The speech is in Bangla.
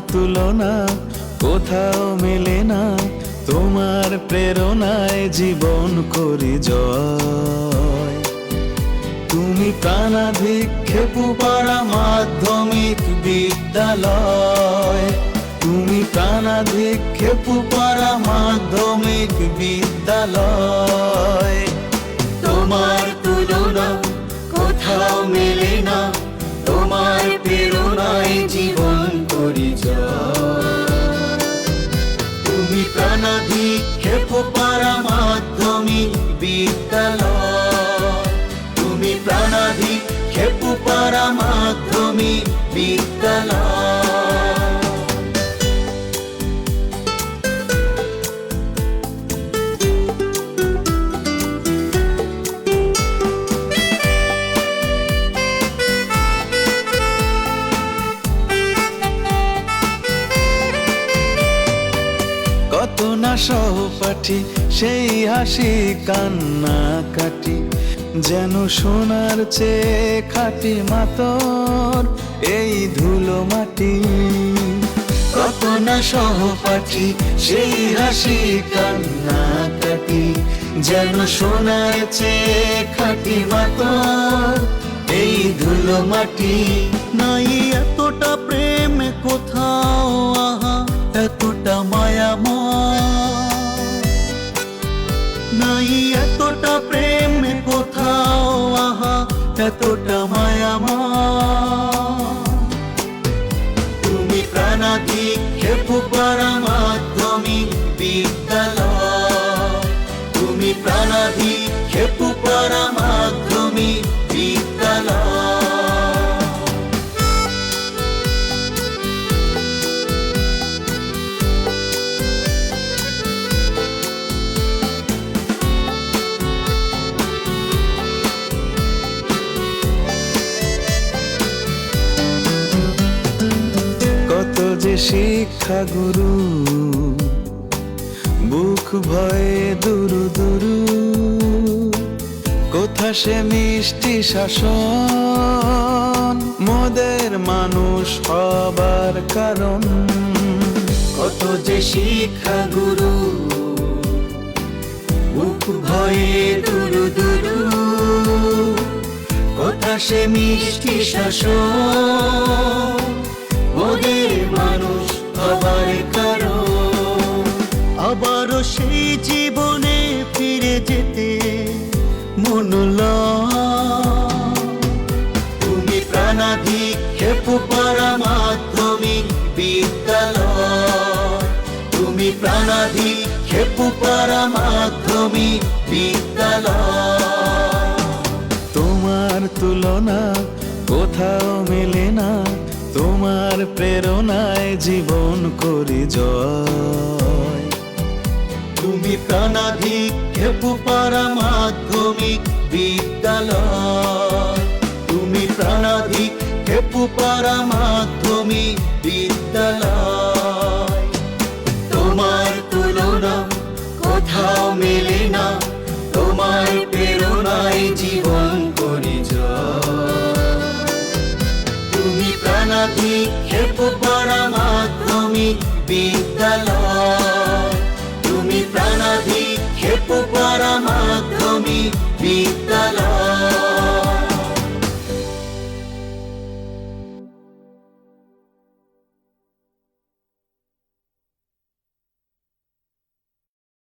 তুলনা কোথাও মেলে না। তোমার প্রেরণায় জীবন করি জয়। তুমি প্রাণাধিক খেপু পাড়া মাধ্যমিক বিদ্যালয়। তুমি প্রাণাধিক খেপু পাড়া মাধ্যমিক বিদ্যালয়। তোমার তুলনা কোথাও মেলে না। বিদ্যালয়। তুমি প্রাণাধিক ক্ষেপু পারা মাধ্যমিক বিদ্যালয়। কত না সহপাঠী সেই হাসি কান্না কাটি। যেন সোনার চেয়ে খাটি মাতর এই ধুলো মাটি। কত না সহপাঠী সেই হাসি কান্না কাটি। যেন সোনার চেয়ে খাটি মাতর এই ধুলো মাটি। নাই এতটা প্রেম কোথাও, আহা, এতটা মায়া প্রাণাধিক খেপু পাড়া মাধ্যমিক বিদ্যালয়। কত যে শিক্ষা গুরু বুক ভয়ে দুরু দুরু, কোথা সে মিষ্টি শাসন? মোদের মানুষ হবার কারণ, কত যে শিক্ষা গুরু, বুক ভয়ে দুরু দুরু, কোথা সে মিষ্টি শাসন? ওদের মানুষ হবার জীবনে ফিরে যেতে মন লয়। তুমি প্রাণাধিক খেপু পাড়া মাধ্যমিক বিদ্যালয়। তুমি প্রাণাধিক খেপু পাড়া মাধ্যমিক বিদ্যালয়। তোমার তুলনা কোথাও মেলে না, তোমার প্রেরণায় জীবন করি জয়। তুমি প্রাণাধিক খেপু পাড়া মাধ্যমিক বিদ্যালয়। তুমি প্রাণাধিক খেপু পাড়া মাধ্যমিক বিদ্যালয়। পরমাধ্যমী বিদ্যালয়